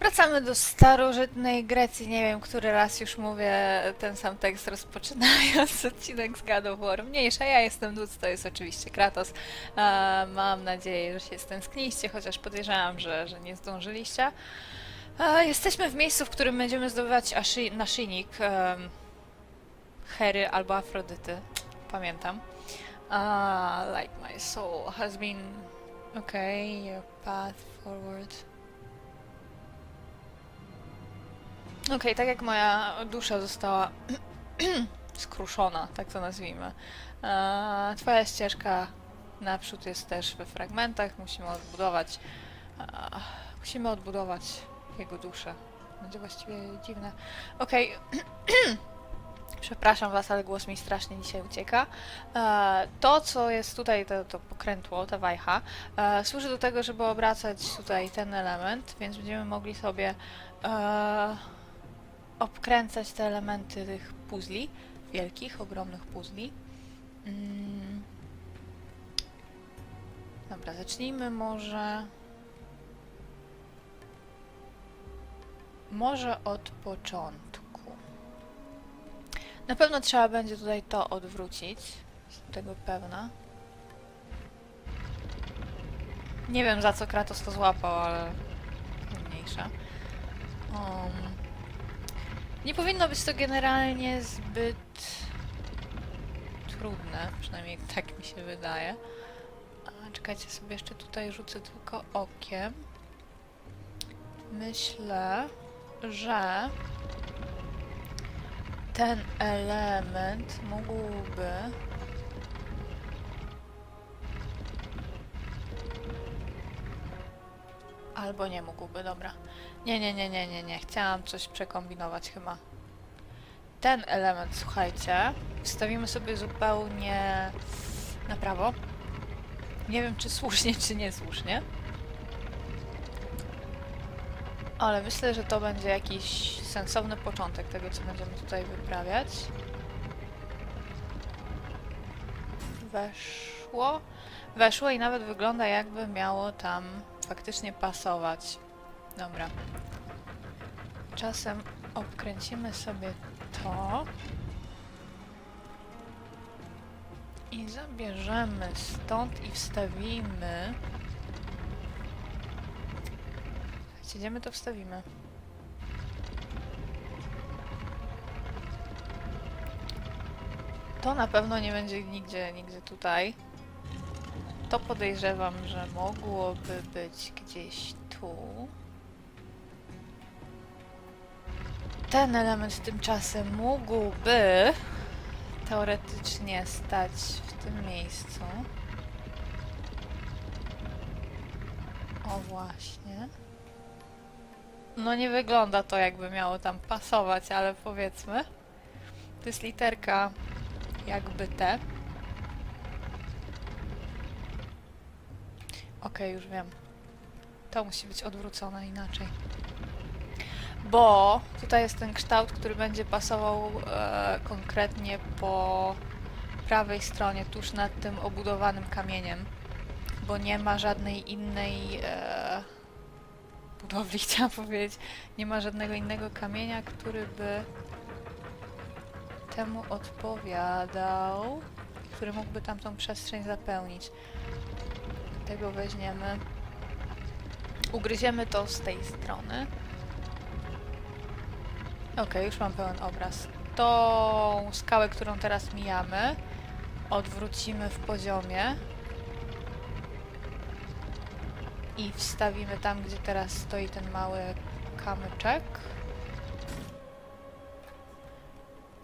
Wracamy do starożytnej Grecji. Nie wiem, który raz już mówię ten sam tekst rozpoczynając odcinek z God of War. Mniejsza, ja jestem Lutz, to jest oczywiście Kratos. E, mam nadzieję, że się stęskniliście, chociaż podejrzewam, że, że nie zdążyliście. E, jesteśmy w miejscu, w którym będziemy zdobywać aszy- naszyjnik em, Hery albo Afrodyty. Pamiętam. Like my soul has been... Okay, your path forward. Okej, tak jak moja dusza została skruszona, tak to nazwijmy. E, twoja ścieżka naprzód jest też we fragmentach. Musimy odbudować. E, musimy odbudować jego duszę. Będzie właściwie dziwne. Okej. Przepraszam was, ale głos mi strasznie dzisiaj ucieka. E, to, co jest tutaj, to, to pokrętło, ta wajcha, służy do tego, żeby obracać tutaj ten element, więc będziemy mogli sobie obkręcać te elementy tych puzli, wielkich, ogromnych puzli. Mm. Dobra, zacznijmy może... Może od początku. Na pewno trzeba będzie tutaj to odwrócić. Jestem tego pewna. Nie wiem za co Kratos to złapał, ale mniejsza. Um, nie powinno być to generalnie zbyt trudne, przynajmniej tak mi się wydaje. A, czekajcie, sobie jeszcze tutaj rzucę tylko okiem. Myślę, że ten element mógłby albo nie mógłby, dobra. Nie, nie, nie, nie, nie, nie. Chciałam coś przekombinować chyba. Ten element, słuchajcie, wstawimy sobie zupełnie na prawo. Nie wiem, czy słusznie, czy niesłusznie. Ale myślę, że to będzie jakiś sensowny początek tego, co będziemy tutaj wyprawiać. Weszło. Weszło i nawet wygląda jakby miało tam faktycznie pasować. Dobra. Czasem obkręcimy sobie to. I zabierzemy stąd i wstawimy. Słuchajcie, Gdzie my to wstawimy? To na pewno nie będzie nigdzie, nigdzie tutaj. To podejrzewam, że mogłoby być gdzieś tu. Ten element tymczasem mógłby teoretycznie stać w tym miejscu. O właśnie. No nie wygląda to jakby miało tam pasować, ale powiedzmy. To jest literka jakby T. Okej, już wiem. To musi być odwrócone inaczej. Bo tutaj jest ten kształt, który będzie pasował e, konkretnie po prawej stronie, tuż nad tym obudowanym kamieniem. Bo nie ma żadnej innej e, budowli, chciałam powiedzieć. Nie ma żadnego innego kamienia, który by temu odpowiadał, który mógłby tamtą przestrzeń zapełnić. Tego weźmiemy. Ugryziemy to z tej strony. Ok, już mam pełen obraz. Tą skałę, którą teraz mijamy, odwrócimy w poziomie i wstawimy tam, gdzie teraz stoi ten mały kamyczek.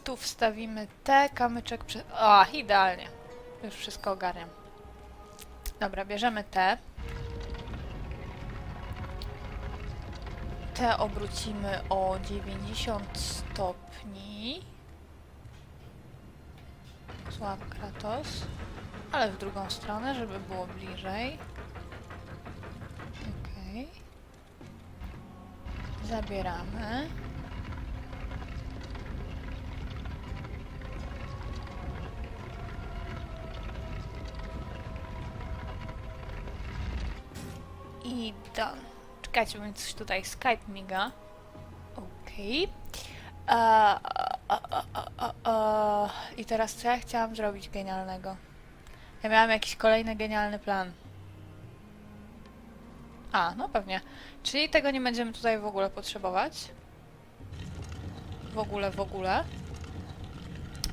Tu wstawimy te kamyczek przy... O, idealnie. Już wszystko ogarniam. Dobra, bierzemy te. Te obrócimy o 90 stopni. Złap Kratos. Ale w drugą stronę, żeby było bliżej. Okej. Zabieramy. Done. Czekajcie, bo mi coś tutaj Skype miga. Okej. A, a, a, a. I teraz co ja chciałam zrobić genialnego? Ja miałam jakiś kolejny genialny plan. A, no pewnie. Czyli tego nie będziemy tutaj w ogóle potrzebować. W ogóle, w ogóle.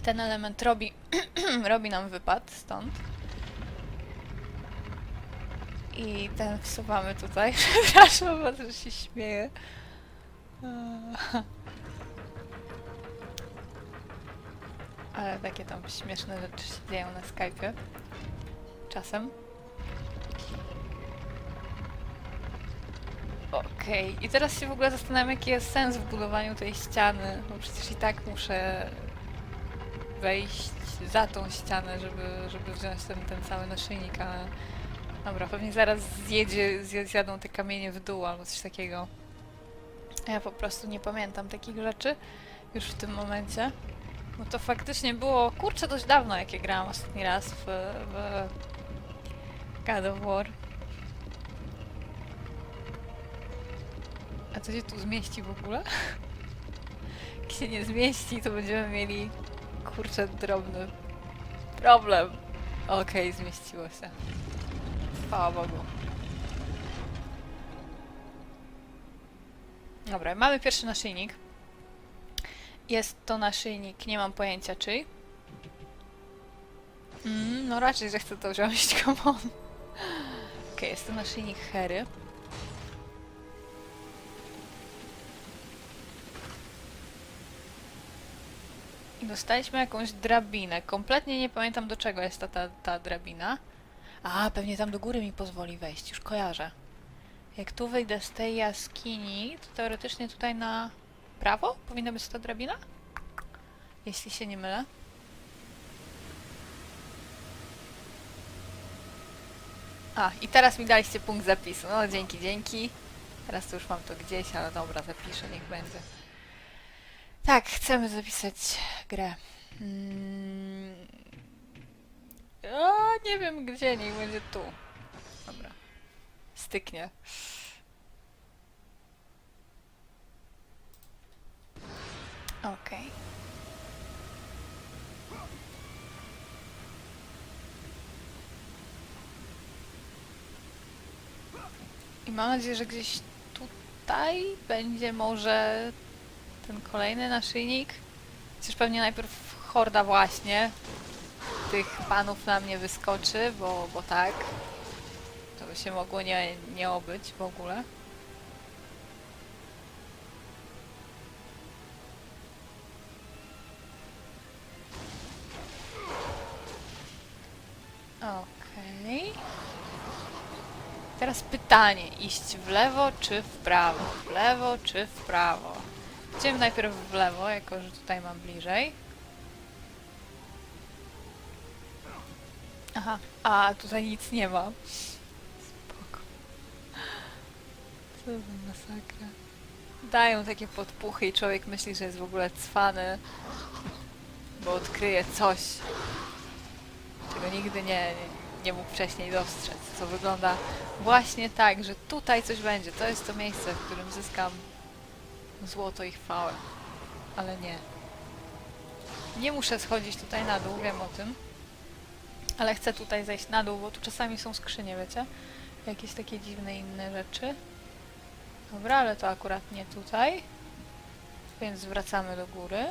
Ten element robi, robi nam wypad stąd. I ten wsuwamy tutaj. Przepraszam bardzo, że się śmieję. Ale takie tam śmieszne rzeczy się dzieją na Skype'ie. Czasem. Okej, i teraz się w ogóle zastanawiam, jaki jest sens w budowaniu tej ściany, bo przecież i tak muszę wejść za tą ścianę, żeby, żeby wziąć ten, ten cały naszyjnik, ale dobra, pewnie zaraz zjedzie, zje- zjadą te kamienie w dół albo coś takiego. Ja po prostu nie pamiętam takich rzeczy już w tym momencie. Bo to faktycznie było, kurczę, dość dawno, jak ja grałam ostatni raz w, w God of War. A co się tu zmieści w ogóle? Jak się nie zmieści, to będziemy mieli, kurczę, drobny problem. Okej, zmieściło się. Chwała Bogu. Dobra, mamy pierwszy naszyjnik. Jest to naszyjnik, nie mam pojęcia czyj. Mm, no raczej, że chcę to wziąć, come on. Okej, jest to naszyjnik Hery. I dostaliśmy jakąś drabinę. Kompletnie nie pamiętam do czego jest ta, ta, ta drabina. A, pewnie tam do góry mi pozwoli wejść, już kojarzę. Jak tu wyjdę z tej jaskini, to teoretycznie tutaj na prawo powinna być ta drabina? Jeśli się nie mylę. A, i teraz mi daliście punkt zapisu. No, dzięki, dzięki. Teraz to już mam to gdzieś, ale dobra, zapiszę, niech będzie. Tak, chcemy zapisać grę. Mm. Nie wiem gdzie, niech będzie tu. Dobra. Styknie. Okej. I mam nadzieję, że gdzieś tutaj będzie może ten kolejny naszyjnik. Chociaż pewnie najpierw horda właśnie tych panów na mnie wyskoczy, bo, bo tak. To by się mogło nie, nie obyć w ogóle. Okej. Teraz pytanie, iść w lewo czy w prawo? W lewo czy w prawo? Idziemy najpierw w lewo, jako że tutaj mam bliżej. Aha, a tutaj nic nie ma. Spoko. Co za masakra. Dają takie podpuchy i człowiek myśli, że jest w ogóle cwany, bo odkryje coś, czego nigdy nie, nie mógł wcześniej dostrzec. Co wygląda właśnie tak, że tutaj coś będzie. To jest to miejsce, w którym zyskam złoto i chwałę. Ale nie. Nie muszę schodzić tutaj na dół, wiem o tym. Ale chcę tutaj zejść na dół, bo tu czasami są skrzynie, wiecie? Jakieś takie dziwne inne rzeczy. Dobra, ale to akurat nie tutaj. Więc wracamy do góry.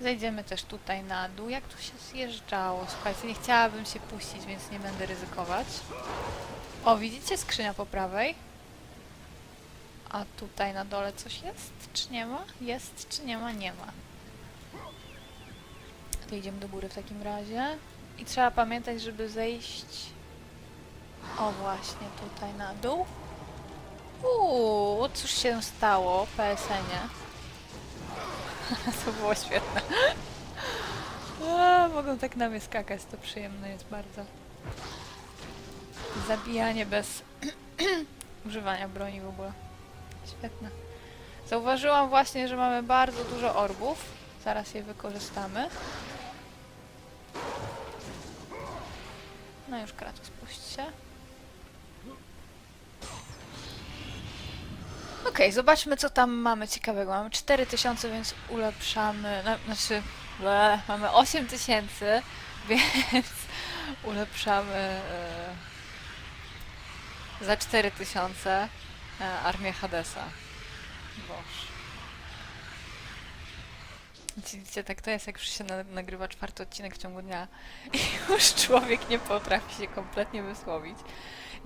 Zejdziemy też tutaj na dół. Jak tu się zjeżdżało? Słuchajcie, nie chciałabym się puścić, więc nie będę ryzykować. O, widzicie skrzynia po prawej? A tutaj na dole coś jest? Czy nie ma? Jest, czy nie ma? Nie ma. To idziemy do góry w takim razie. I trzeba pamiętać, żeby zejść... O, właśnie tutaj na dół. Uuu, cóż się stało, PSN-ie? to było świetne. Mogą tak na mnie skakać, to przyjemne jest bardzo. Zabijanie bez używania broni w ogóle. Świetne. Zauważyłam właśnie, że mamy bardzo dużo orbów. Zaraz je wykorzystamy. No już Kratos, puść się. Okej, zobaczmy co tam mamy ciekawego. Mamy 4000, więc ulepszamy, no, znaczy ble, mamy 8000, więc ulepszamy e, za 4000 e, armię Hadesa. Boż. Widzicie, tak to jest, jak już się na, nagrywa czwarty odcinek w ciągu dnia i już człowiek nie potrafi się kompletnie wysłowić.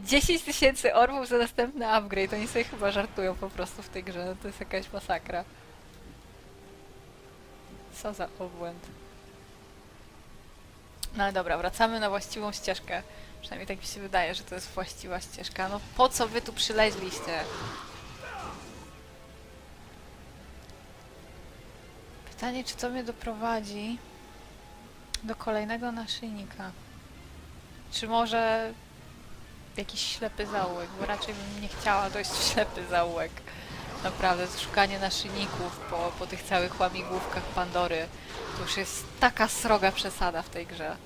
10 tysięcy orbów za następny upgrade. Oni sobie chyba żartują po prostu w tej grze. To jest jakaś masakra. Co za obłęd. No dobra, wracamy na właściwą ścieżkę. Przynajmniej tak mi się wydaje, że to jest właściwa ścieżka. No po co wy tu przyleźliście? Pytanie, czy to mnie doprowadzi do kolejnego naszyjnika? Czy może jakiś ślepy zaułek, bo raczej bym nie chciała dojść w ślepy zaułek. Naprawdę, szukanie naszyjników po, po tych całych łamigłówkach Pandory to już jest taka sroga przesada w tej grze.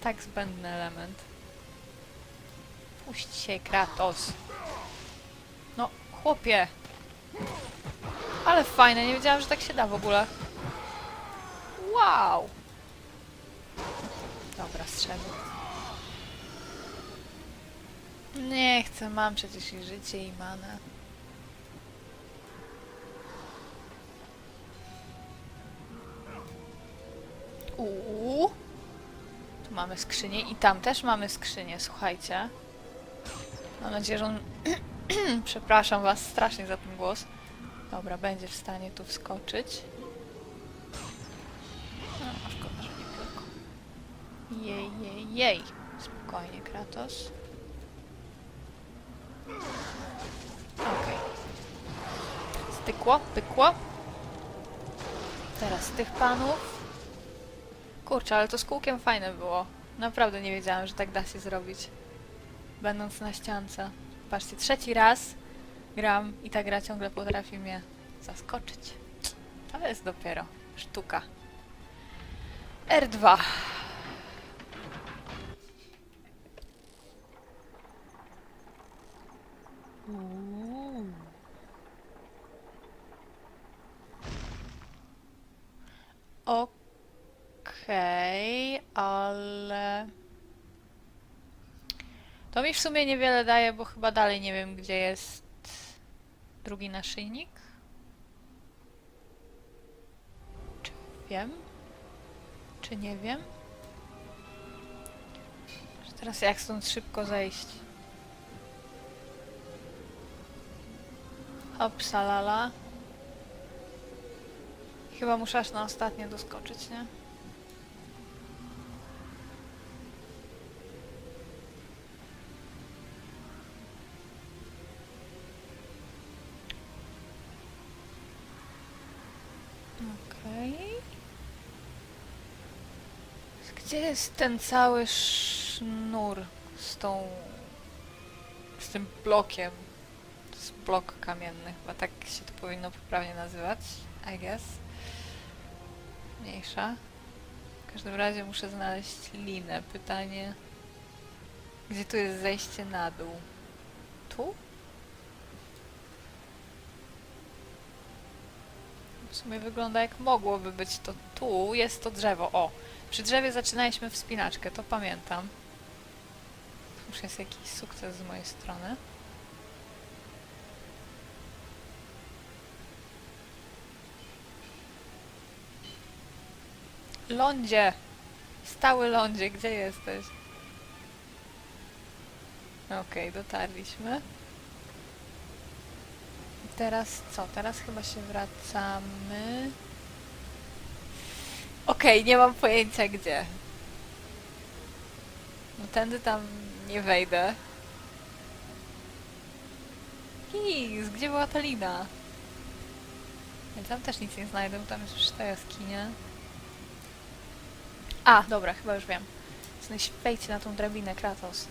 Tak zbędny element. Puść się, Kratos. No, chłopie. Ale fajne, nie wiedziałam, że tak się da w ogóle. Wow! Dobra, strzelę. Nie chcę, mam przecież i życie i manę. Uuu. Tu mamy skrzynię i tam też mamy skrzynię, słuchajcie. Mam nadzieję, że on... Przepraszam was strasznie za ten głos. Dobra, będzie w stanie tu wskoczyć. No, szkoda, że nie tylko. Jej, jej, jej. Spokojnie, Kratos. Okej. Stykło, pykło. Teraz tych panów. Kurczę, ale to z kółkiem fajne było. Naprawdę nie wiedziałam, że tak da się zrobić. Będąc na ściance. Patrzcie, trzeci raz gram i ta gra ciągle potrafi mnie zaskoczyć. To jest dopiero sztuka. R2. Uuu. Okej, ale... To mi w sumie niewiele daje, bo chyba dalej nie wiem, gdzie jest drugi naszyjnik. Czy wiem? Czy nie wiem? Że Teraz jak stąd szybko zejść? Opsalala. Chyba muszę aż na ostatnie doskoczyć, nie? Okej. Gdzie jest ten cały sznur z tą... z tym blokiem? To jest blok kamienny, chyba tak się to powinno poprawnie nazywać, I guess. Mniejsza. W każdym razie muszę znaleźć linę. Pytanie... Gdzie tu jest zejście na dół? Tu? W sumie wygląda jak mogłoby być to tu. Jest to drzewo. O! Przy drzewie zaczynaliśmy wspinaczkę, to pamiętam. Już jest jakiś sukces z mojej strony. Lądzie! Stały lądzie, gdzie jesteś? Okej, dotarliśmy. I Teraz co? Teraz chyba się wracamy. Okej, nie mam pojęcia gdzie. No tędy tam nie wejdę. Kis, gdzie była ta lina? Ja tam też nic nie znajdę, bo tam jest już ta jaskinia. A, dobra, chyba już wiem. Znaczy, wejdźcie na tą drabinę, Kratos.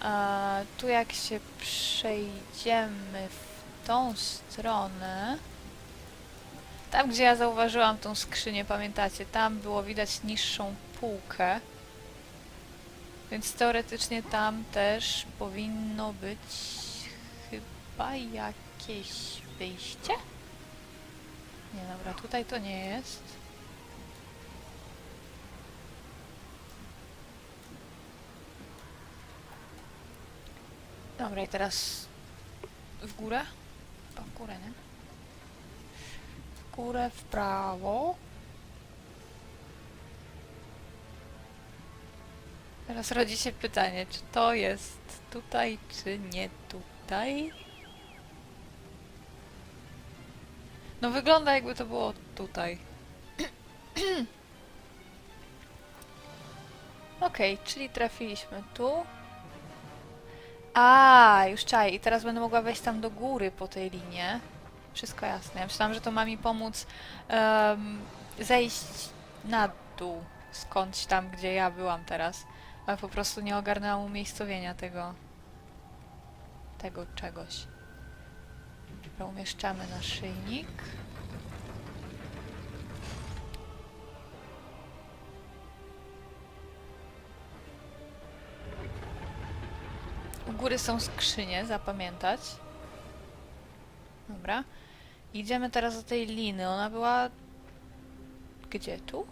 A, tu jak się przejdziemy w tą stronę... Tam, gdzie ja zauważyłam tą skrzynię, pamiętacie? Tam było widać niższą półkę. Więc teoretycznie tam też powinno być chyba jakieś wyjście? Nie, dobra, tutaj to nie jest. Dobra, i teraz w górę? Chyba w górę, nie? Górę, w prawo. Teraz rodzi się pytanie, czy to jest tutaj, czy nie tutaj? No wygląda jakby to było tutaj. Okej, czyli trafiliśmy tu. A, już czaj. I teraz będę mogła wejść tam do góry po tej linie. Wszystko jasne. Ja myślałam, że to ma mi pomóc em, zejść na dół skądś tam, gdzie ja byłam teraz. Ale po prostu nie ogarnęłam umiejscowienia tego tego czegoś. Dobra, umieszczamy naszyjnik. U góry są skrzynie, zapamiętać. Dobra. Idziemy teraz do tej liny. Ona była... Gdzie? Tu?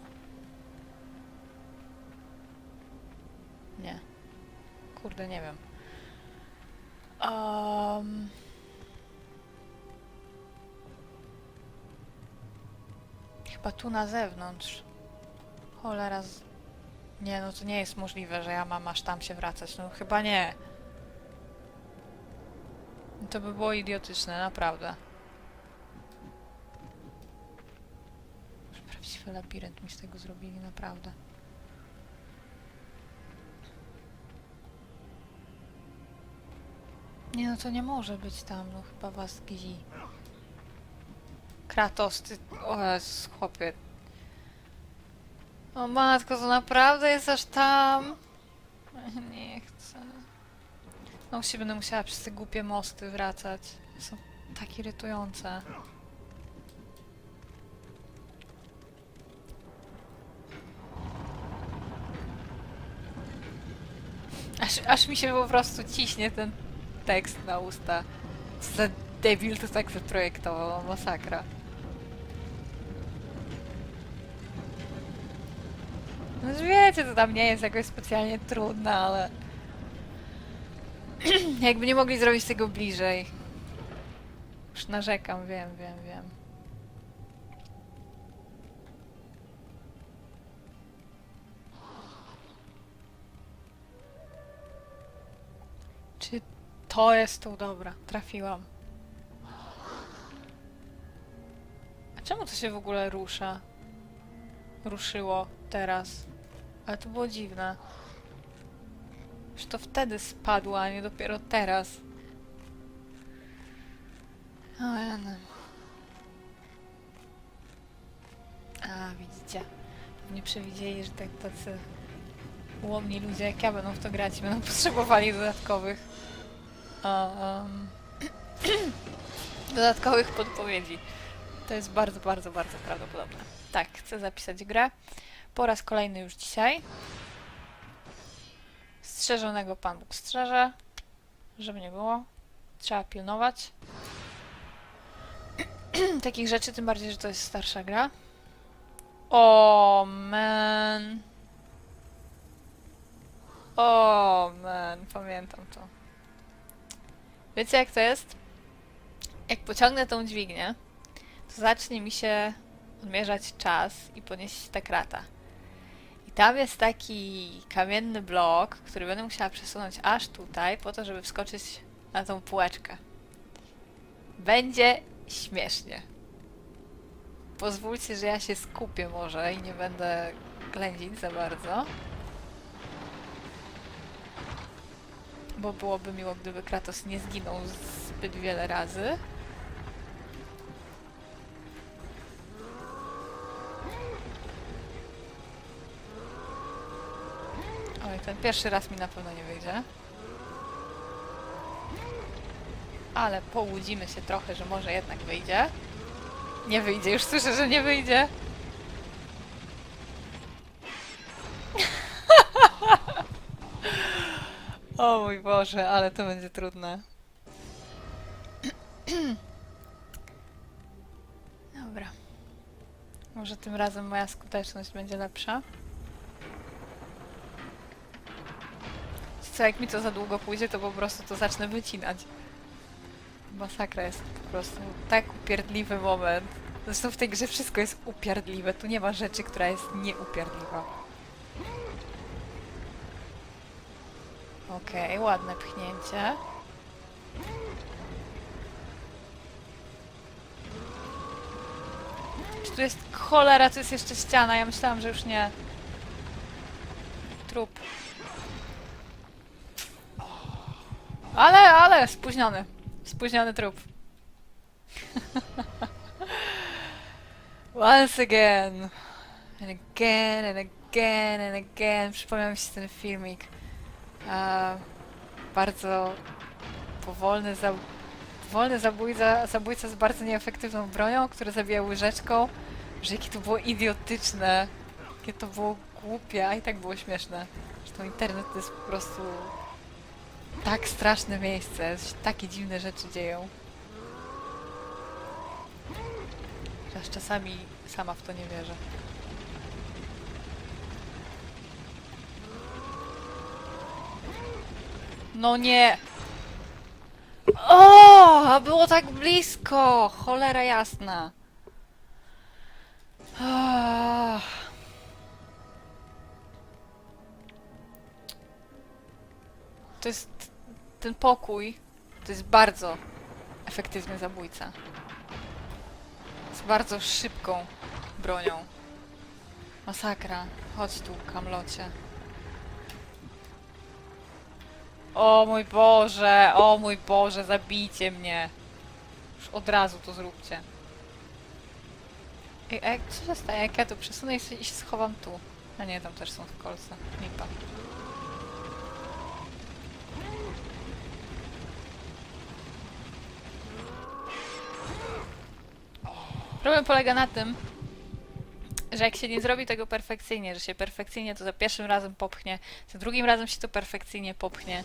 Nie. Kurde, nie wiem. Um... Chyba tu na zewnątrz. Cholera. Z... Nie, no to nie jest możliwe, że ja mam aż tam się wracać. No chyba nie. To by było idiotyczne, naprawdę. Prawdziwy labirynt mi z tego zrobili, naprawdę. Nie no, to nie może być tam, no chyba was gzi. Kratos, ty... O chłopie. O matko, to naprawdę jest aż tam? No się będę musiała przez te głupie mosty wracać. Są tak irytujące. Aż, aż mi się po prostu ciśnie ten tekst na usta. Co za debil to tak zaprojektował, masakra. No wiecie, to tam nie jest jakoś specjalnie trudne, ale... Jakby nie mogli zrobić tego bliżej. Już narzekam, wiem, wiem, wiem. Czy to jest tu? Dobra, trafiłam. A czemu to się w ogóle rusza? Ruszyło teraz. Ale to było dziwne. Że to wtedy spadło, a nie dopiero teraz. O, Jany. A, widzicie. Nie przewidzieli, że tak tacy ułomni ludzie jak ja będą w to grać będą potrzebowali dodatkowych um, dodatkowych podpowiedzi. To jest bardzo, bardzo, bardzo prawdopodobne. Tak, chcę zapisać grę. Po raz kolejny już dzisiaj. Strzeżonego Pan Bóg strzeże. Żeby nie było. Trzeba pilnować. Takich rzeczy, tym bardziej, że to jest starsza gra. O man. O man, pamiętam to. Wiecie jak to jest? Jak pociągnę tą dźwignię, to zacznie mi się odmierzać czas i podnieść ta krata. I tam jest taki kamienny blok, który będę musiała przesunąć aż tutaj, po to, żeby wskoczyć na tą półeczkę. Będzie śmiesznie. Pozwólcie, że ja się skupię może i nie będę ględzić za bardzo. Bo byłoby miło, gdyby Kratos nie zginął zbyt wiele razy. Ten pierwszy raz mi na pewno nie wyjdzie. Ale połudzimy się trochę, że może jednak wyjdzie. Nie wyjdzie, już słyszę, że nie wyjdzie. O mój Boże, ale to będzie trudne. Dobra. Może tym razem moja skuteczność będzie lepsza. Co, jak mi to za długo pójdzie, to po prostu to zacznę wycinać. Masakra jest po prostu tak upierdliwy moment. Zresztą w tej grze wszystko jest upierdliwe. Tu nie ma rzeczy, która jest nieupierdliwa. Okej, ładne pchnięcie. Czy tu jest cholera, tu jest jeszcze ściana? Ja myślałam, że już nie. Trup. Ale, ale, spóźniony. Spóźniony trup. Once again. And again, and again, and again. Przypomniał mi się ten filmik. E, bardzo powolny, za, powolny zabójca, zabójca z bardzo nieefektywną bronią, który zabija łyżeczką. Że jakie to było idiotyczne. Jakie to było głupie, a i tak było śmieszne. To internet to jest po prostu tak straszne miejsce, takie dziwne rzeczy dzieją. Aż czasami sama w to nie wierzę. No nie! O, a było tak blisko! Cholera jasna. Ah. To jest ten pokój. To jest bardzo efektywny zabójca. Z bardzo szybką bronią. Masakra. Chodź tu, kamlocie. O mój Boże, o mój Boże, zabijcie mnie. Już od razu to zróbcie. Ej, a jak, co się stanie, jak ja tu przesunę i się, schowam tu? A nie, tam też są kolce. Lipa. Problem polega na tym, że jak się nie zrobi tego perfekcyjnie, że się perfekcyjnie to za pierwszym razem popchnie, za drugim razem się to perfekcyjnie popchnie,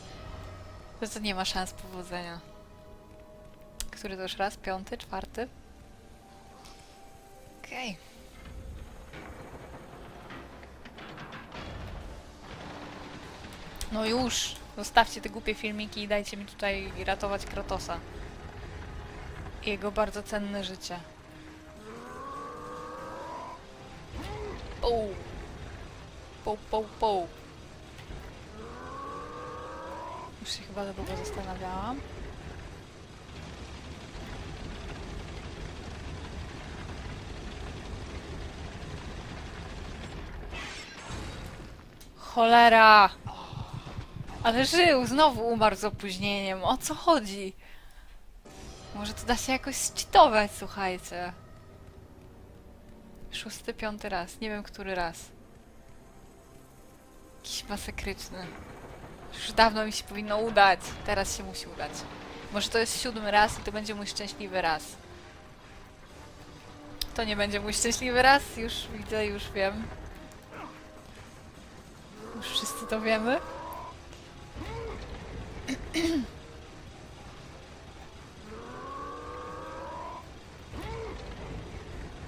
to to nie ma szans powodzenia. Który to już raz? Piąty? Czwarty? Okej. No już! Zostawcie te głupie filmiki i dajcie mi tutaj ratować Kratosa. Jego bardzo cenne życie. Poł. Poł, poł, poł. Już się chyba za długo zastanawiałam. Cholera! Ale żył, znowu umarł z opóźnieniem. O co chodzi? Może to da się jakoś zcheatować, słuchajcie. Szósty, piąty raz. Nie wiem, który raz. Jakiś masakryczny. Już dawno mi się powinno udać. Teraz się musi udać. Może to jest siódmy raz i to będzie mój szczęśliwy raz. To nie będzie mój szczęśliwy raz. Już widzę, już wiem. Już wszyscy to wiemy.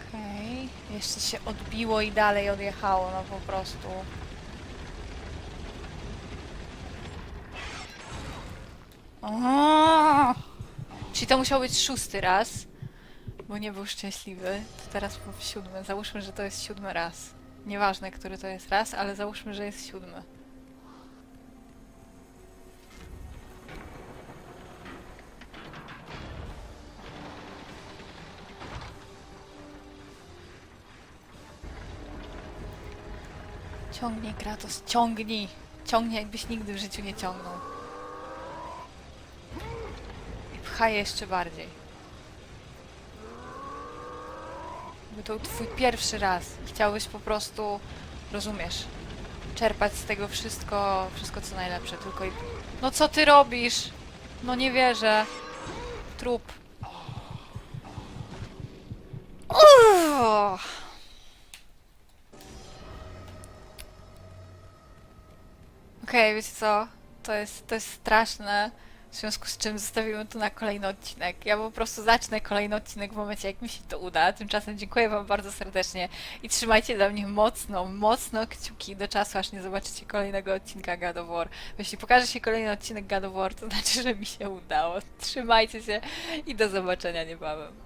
Okej. Jeszcze się odbiło i dalej odjechało, no po prostu. O! Czyli to musiał być szósty raz, bo nie był szczęśliwy. To teraz był siódmy. Załóżmy, że to jest siódmy raz. Nieważne, który to jest raz, ale załóżmy, że jest siódmy. Ciągnij, Kratos, ciągnij! Ciągnij, jakbyś nigdy w życiu nie ciągnął. I pchaj jeszcze bardziej. Bo to twój pierwszy raz i chciałbyś po prostu, rozumiesz, czerpać z tego wszystko, wszystko co najlepsze, tylko i... No co ty robisz? No nie wierzę. Trup. Uff. Okej, wiecie co? to jest, to jest straszne. W związku z czym zostawimy to na kolejny odcinek. Ja po prostu zacznę kolejny odcinek w momencie, jak mi się to uda. Tymczasem dziękuję Wam bardzo serdecznie i trzymajcie dla mnie mocno, mocno kciuki do czasu, aż nie zobaczycie kolejnego odcinka God of War. Jeśli pokaże się kolejny odcinek God of War, to znaczy, że mi się udało. Trzymajcie się i do zobaczenia niebawem.